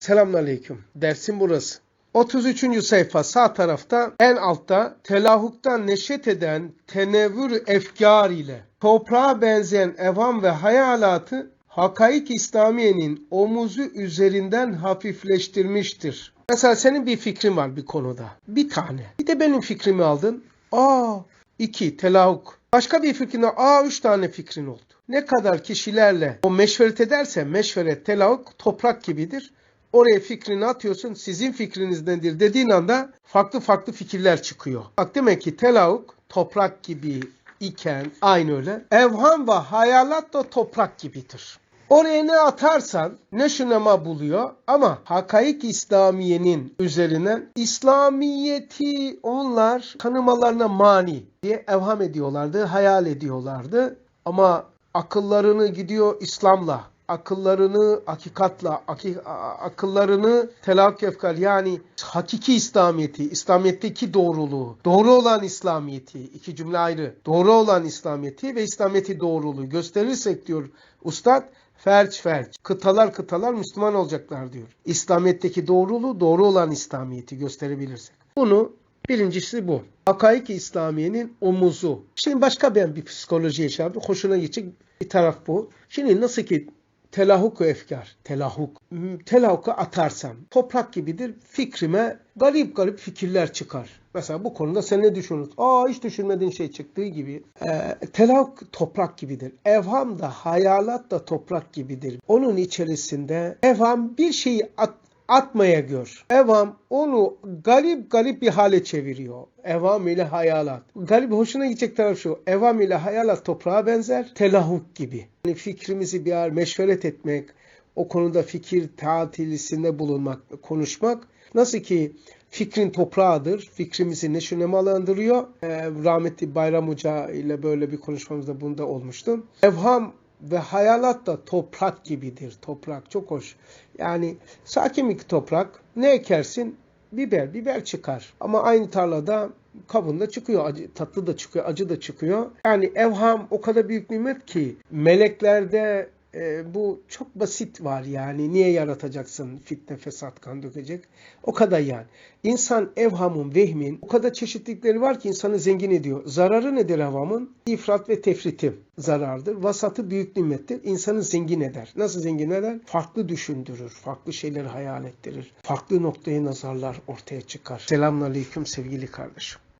Selamünaleyküm. Dersin burası. 33. sayfa sağ tarafta en altta telahuktan neşet eden tenevvür efkar ile toprağa benzeyen evam ve hayalatı hakaik İslamiye'nin omuzu üzerinden hafifleştirmiştir. Mesela senin bir fikrin var bir konuda. Bir tane. Bir de benim fikrimi aldın. Aa iki telahuk. Başka bir fikrine aa üç tane fikrin oldu. Ne kadar kişilerle o meşveret ederse meşveret telahuk toprak gibidir. Oraya fikrini atıyorsun. Sizin fikriniz nedir dediğin anda farklı farklı fikirler çıkıyor. Bak demek ki telahuk toprak gibi iken aynı öyle. Evham ve hayalat da toprak gibidir. Oraya ne atarsan ne şunama buluyor ama hakaik İslamiye'nin üzerine İslamiyeti onlar tanımalarına mani diye evham ediyorlardı, hayal ediyorlardı. Ama akıllarını gidiyor İslam'la, akıllarını hakikatla, aki- a- akıllarını telakki efkar yani hakiki İslamiyeti, İslamiyet'teki doğruluğu, doğru olan İslamiyeti, iki cümle ayrı, doğru olan İslamiyeti ve İslamiyeti doğruluğu gösterirsek diyor ustad, felç felç, kıtalar kıtalar Müslüman olacaklar diyor. İslamiyet'teki doğruluğu, doğru olan İslamiyeti gösterebilirsek. Bunu Birincisi bu. Hakaik İslamiye'nin omuzu. Şimdi başka ben bir psikoloji yaşadım. Hoşuna gidecek bir taraf bu. Şimdi nasıl ki telahuk efkar, telahuk, hmm, telahuka atarsam toprak gibidir fikrime garip garip fikirler çıkar. Mesela bu konuda sen ne düşünürsün? Aa hiç düşünmediğin şey çıktığı gibi. Ee, telahuk toprak gibidir. Evham da hayalat da toprak gibidir. Onun içerisinde evham bir şeyi at, atmaya gör. Evam onu garip garip bir hale çeviriyor. Evam ile hayalat. Garip hoşuna gidecek taraf şu. Evam ile hayalat toprağa benzer. Telahuk gibi. Yani fikrimizi bir yer meşveret etmek, o konuda fikir tatilisinde bulunmak, konuşmak. Nasıl ki fikrin toprağıdır. Fikrimizi neşunemalandırıyor. Ee, rahmetli Bayram Hoca ile böyle bir konuşmamızda bunda olmuştu. Evham ve hayalat da toprak gibidir. Toprak çok hoş. Yani sakin bir toprak. Ne ekersin? Biber, biber çıkar. Ama aynı tarlada kavun da çıkıyor, acı, tatlı da çıkıyor, acı da çıkıyor. Yani evham o kadar büyük nimet ki meleklerde e, bu çok basit var yani. Niye yaratacaksın fitne, fesat, kan dökecek? O kadar yani. İnsan evhamın, vehmin o kadar çeşitlilikleri var ki insanı zengin ediyor. Zararı nedir evhamın? İfrat ve tefriti zarardır. Vasatı büyük nimettir. İnsanı zengin eder. Nasıl zengin eder? Farklı düşündürür. Farklı şeyleri hayal ettirir. Farklı noktaya nazarlar ortaya çıkar. Selamünaleyküm sevgili kardeşim.